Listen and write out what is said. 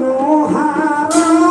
লোহার